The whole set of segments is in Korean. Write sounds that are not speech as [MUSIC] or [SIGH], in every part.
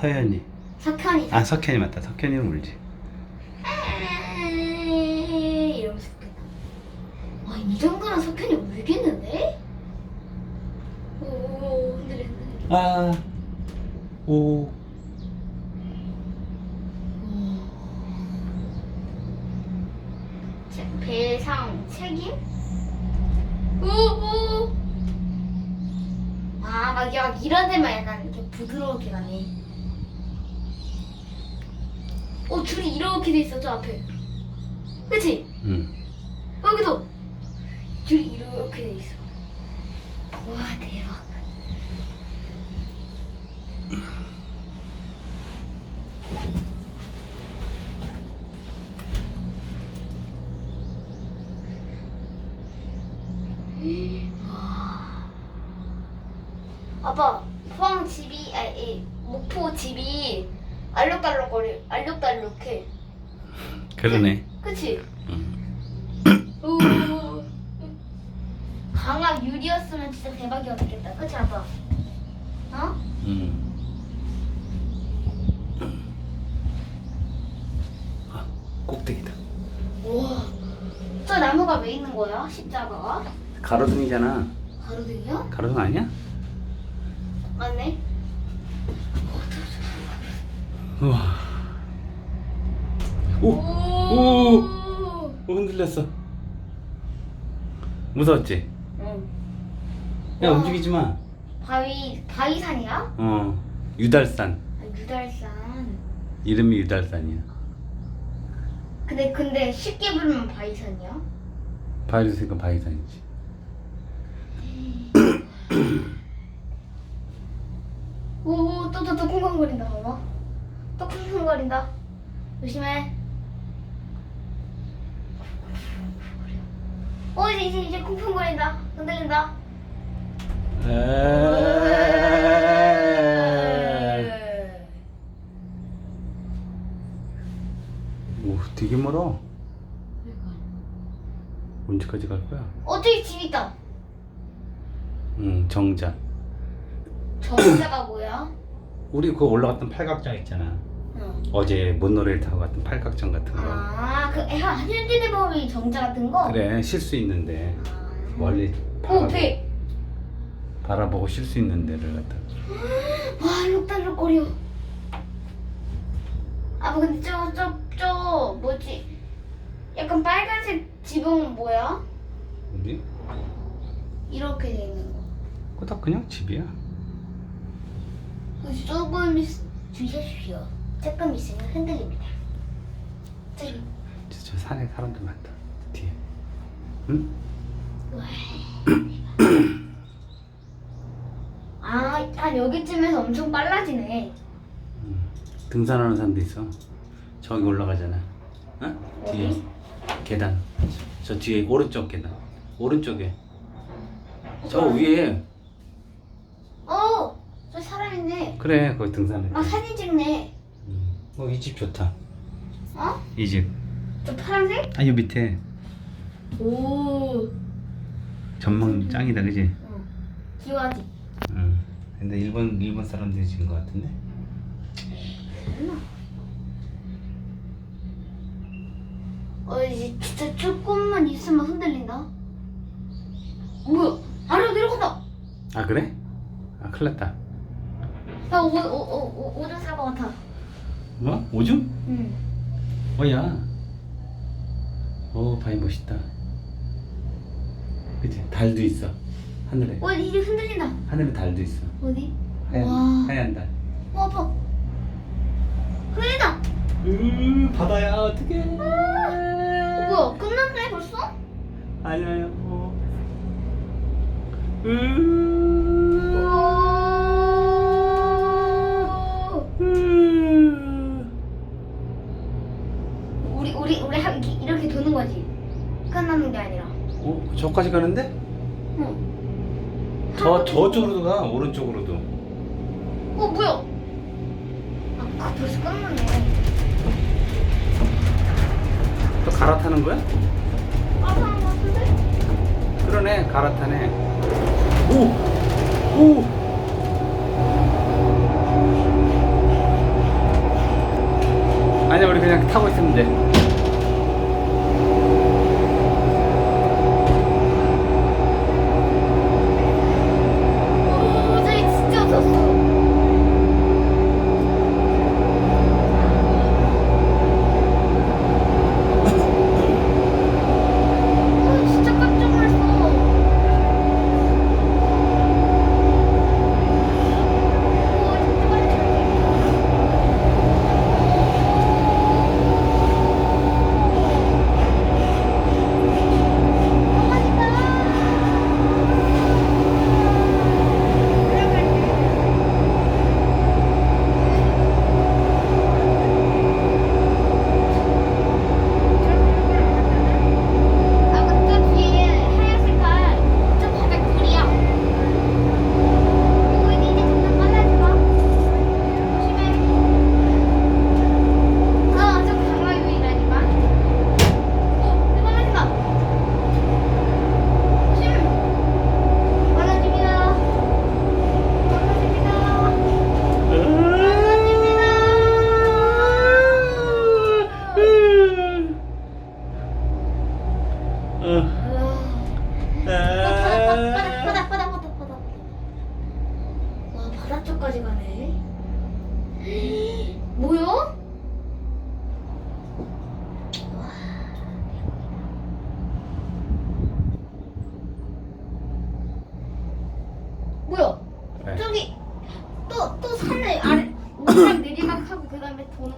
서현이. 석현이. 아 석현이 맞다. 석현이는 울지. 에이, 이러면서 웃겠다. 아, 이 정도는 석현이 울겠는데? 오, 흔들려. 아. 오. 제- 배상 책임? 우우. 아, 막, 막 이런 데만 약간 이렇게 부드럽게 가네. 어, 줄이 이렇게 돼 있어, 저 앞에. 그치? 응. 여기도 줄이 이렇게 돼 있어. 와, 대박. 아빠, 포항 집이, 아니, 목포 집이 알록달록거리, 알록달록해. 그러네. 그치? 응. 오. 강압 유리였으면 진짜 대박이었겠다. 그치 아빠? 어? 응. 아 꼭대기다. 우와. 저 나무가 왜 있는 거야? 십자가가? 가로등이잖아. 가로등이요? 가로등 아니야? 맞네. 우와. 오. 오. 오 흔들렸어. 무서웠지? 응. 야 와. 움직이지 마. 바위 바위산이야? 어. 유달산. 아, 유달산. 이름이 유달산이야. 근데 근데 쉽게 부르면 바위산이야? 생각 바위산이지. 오 또 또 또 쿵쾅거린다 봐봐. 또 쿵쿵거린다. 조심해. 어 이제 이제 이제 쿵쿵거린다. 흔들린다. 오 되게 멀어. 언제까지 갈 거야? 어 저기 집 있다. 응 정자. 정자가 뭐야? 우리 그거 올라갔던 팔각정 있잖아. 응. 어제 못노래를 타고 갔던 팔각정 같은 거. 아그 현진의 법이 정자 같은 거. 그래 쉴 수 있는데 아. 멀리 오 바라보, 배. 바라보고 쉴 수 있는 데를 갖다. [GASPS] 와 알록달록거려. 아뭐 근데 저 저 저 뭐지? 약간 빨간색 지붕 뭐야? 어디? 이렇게 돼 있는 거. 그거 다 그냥 집이야. 그 조금 있- 주십시오. 조금 있으면 흔들립니다. 진짜 저 산에 사람들 많다. 뒤에. 응? [CLEARS THROAT] 아, 한 여기쯤에서 엄청 빨라지네. 응. 등산하는 사람도 있어. 저기 올라가잖아. 응? 뒤에 어디? 계단. 저 뒤에 오른쪽 계단. 오른쪽에. 저 위에. 어, 있네. 그래 거기 등산해. 아, 사진 찍네. 어 이 집 좋다. 어? 이 집. 저 파란색? 아니 밑에 오, 전망 짱이다 그지? 응. 기와지. 응. 근데 일본 일본 사람들이 지은 것 같은데. 어, 이제 진짜 조금만 있으면 흔들린다. 뭐야? 아래로 내려간다. 아 그래? 아 큰일 났다. 야, 오, 오, 오, 오, 오줌 쌀것 같아. 뭐? 오줌? 응. 뭐야? 오 바위 멋있다. 그치? 달도 있어. 하늘에. 어, 이제 흔들린다. 하늘에 달도 있어. 어디? 하얀 와. 하얀 달. 어, 아파. 흔들린다. 으 바다야 어떡해. 어, 뭐야? 끝났네 벌써? 아니야. 어. 으. 저까지 가는데? 응. 저 저쪽으로도 가 오른쪽으로도. 어 뭐야? 아 그 벌써 끝났네. 또 갈아타는 거야? 아파한 거 같은데? 그러네 갈아타네. 오 오. 아니 우리 그냥 타고 있으면 돼.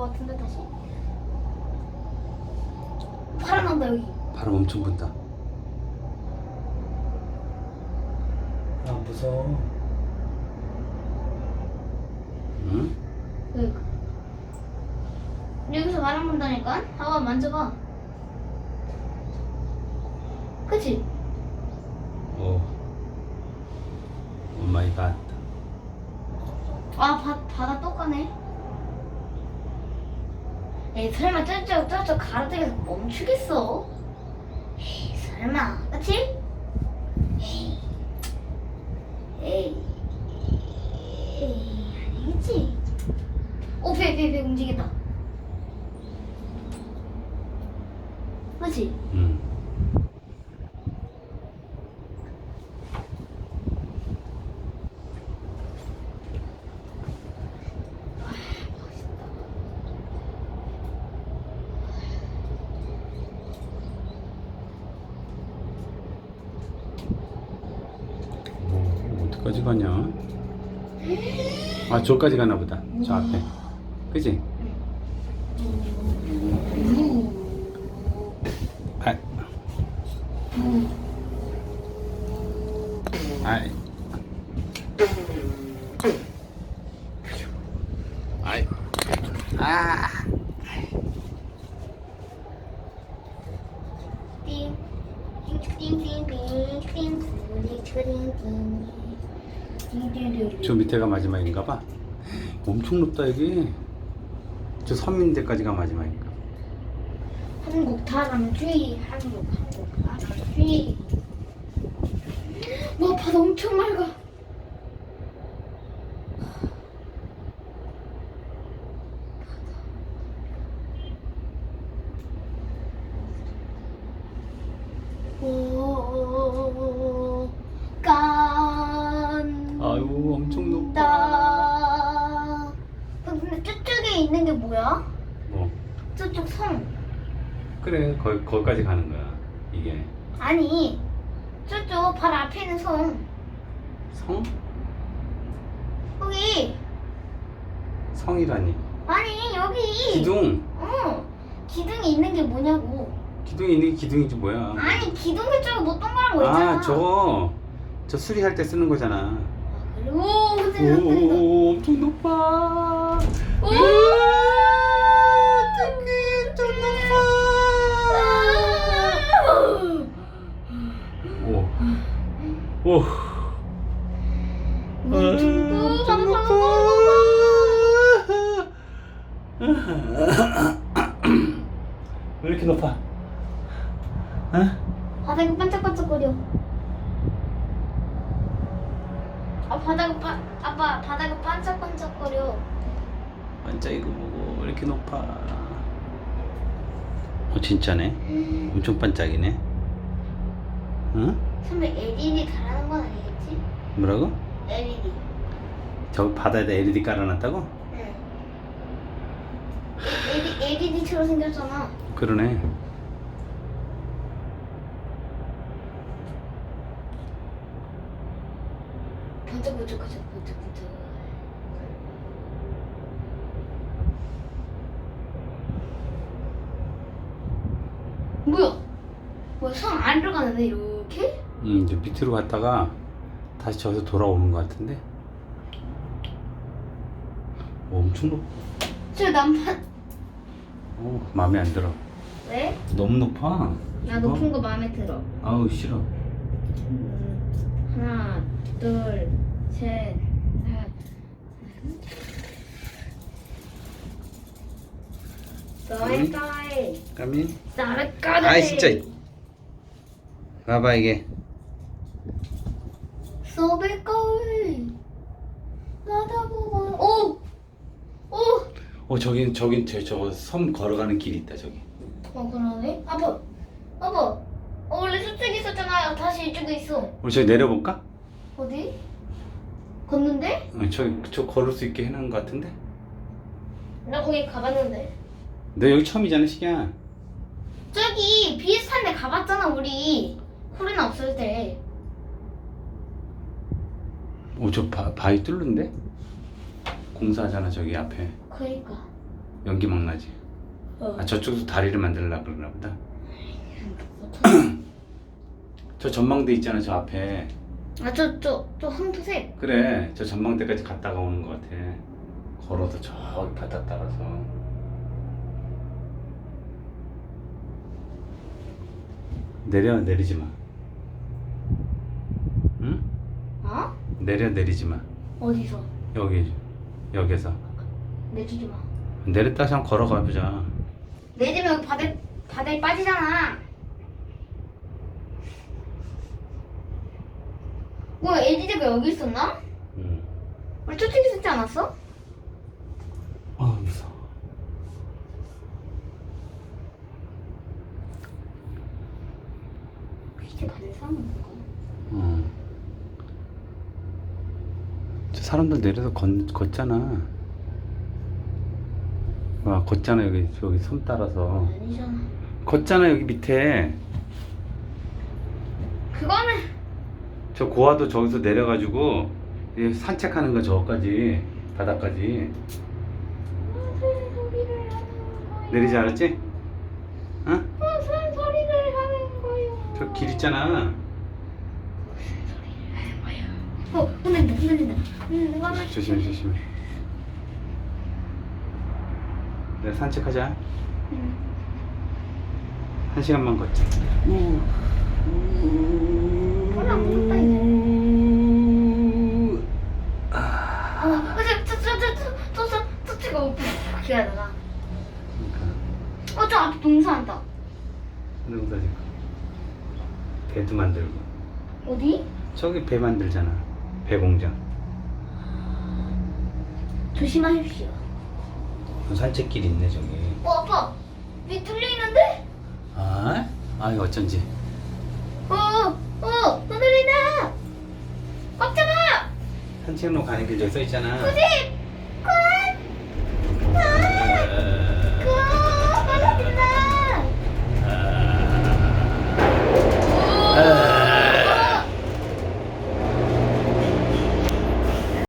것 같은데 다시 바람 난다 여기. 바람 엄청 분다. 아 무서워. 응? 여기. 여기서 바람 분다니까? 봐봐 만져봐. 그치? 오. 오 마이 갓. 아 바, 바다 또 가네. 에이 설마 저쪽 저쪽 가로등에서 멈추겠어? 에이 설마 그치? 에이 에이 에이 아니겠지? 오배배배 움직인다. 그치? 응. 뭐, 어디까지 가냐? 아, 저까지 가나 보다. 저 앞에. 그지? 아. 아이. 아이. 아. 띵, 띵띵띵띵. 저 밑에가 마지막인가 봐. 엄청 높다 여기. 저 섬인데까지가 마지막인가. 한국 다람쥐, 한국 한국 다람쥐. 와 바다 엄청 맑아. 오, 간. 아유 엄청 높다. 다. 근데 저쪽에 있는 게 뭐야? 뭐 저쪽 성. 그래 거기 거기까지 가는 거야 이게 아니, 저쪽 바로 앞에 있는 성. 성 거기. 성이라니 아니, 여기. 기둥 어. 기둥이 있는 게 뭐냐고. 기둥이 있는 게 기둥이지 뭐야. 아니, 기둥이 저거 뭐 동그란 거 있잖아. 아 저거 저 수리할 때 쓰는 거잖아. 그리고 흔들려, 흔들려. 오 엄청 높아. 오! 어떡해 좀 높아. 오. 오. 아, 바로 높아. 왜 이렇게 높아? 어? 바닥이 반짝반짝거려. 아 바닥이 반 아빠 바닥이 반짝반짝거려. 반짝이고 뭐고 왜 이렇게 높아? 어 진짜네. 엄청 반짝이네. 응? 선배 LED 달아는 건 아니겠지? 뭐라고? LED. 저 바다에다 LED 깔아놨다고? 응. LED, LED처럼 생겼잖아. 그러네. 번쩍번쩍하죠, 번쩍번쩍. 뭐야? 뭐야, 성안 들어가는데, 이렇게? 음, 이제 밑으로 갔다가 다시 저기서 돌아오는 것 같은데. 오, 엄청 높. 저 난판. 어, 마음에 안 들어. 왜? 너무 높아. 나 높은 거 마음에 들어. 아우 싫어. 음, 하나, 둘, 셋, 넷. 너의 까이, 까미. 나를 까다리. 아이 진짜. 봐봐 이게. 소비 까이. 나다 보고. 오, 오. 어 저긴 저긴 저 저거 섬 걸어가는 길이 있다 저기. 어 그러네. 아빠, 아빠. 어, 원래 저쪽에 있었잖아요. 다시 이쪽에 있어. 우리 저기 내려볼까? 어디? 걷는데? 어, 저기 저 걸을 수 있게 해놓은 것 같은데. 나 거기 가봤는데. 너 여기 처음이잖아 시기야. 저기 비슷한 데 가봤잖아 우리 코로나 없을 때 어저 바위 뚫는데? 공사하잖아 저기 앞에 그러니까 연기 막 나지. 어. 아 저쪽에서 다리를 만들려고 그러나 보다. [CLEARS THROAT] 저 전망대 있잖아 저 앞에. 아 저 저 저 황토색 그래 저 전망대까지 갔다가 오는 것 같아. 걸어서 저기 바다 따라서. 내려 내리지 마. 응? 어? 내려 내리지 마. 어디서? 여기 여기서 내주지 마 내렸다 그냥 걸어가 보자. 내리면 여기 바다에 바다에 빠지잖아 뭐야 LG가 여기 있었나? 응. 우리 저쪽에 있었지 않았어? 아 무서워. 이제 바다에 사는 건가? 어. 저 사람들 내려서 걷, 걷잖아. 와 걷잖아 여기 여기 섬 따라서. 아니잖아 걷잖아 여기 밑에. 그거는 저 고아도 저기서 내려가지고 이 산책하는 거 저까지 바닥까지 무슨 소리를 하는 내리지 않았지? 응? 무슨 소리를 하는 거야 저길 있잖아. 어, 혼낸다. 음, 내가 하나 조심해 조심해. 내가 산책하자. 음. 한 시간만 걷자. 몰라, 아, 근데 저, 저, 저, 저, 저, 저, 저 찍어. 이렇게 해야 되나? 어, 저 앞에 농사한다. 농사 짓고 배도 만들고 어디? 저기 배 만들잖아 배 공장 조심하십시오. 산책길 있네 저기 어, 아빠. 위 뚫려 있는데? 아? 아 이거 어쩐지 어어 어, 큰 챔으로 가는 길 여기 써 있잖아. 90!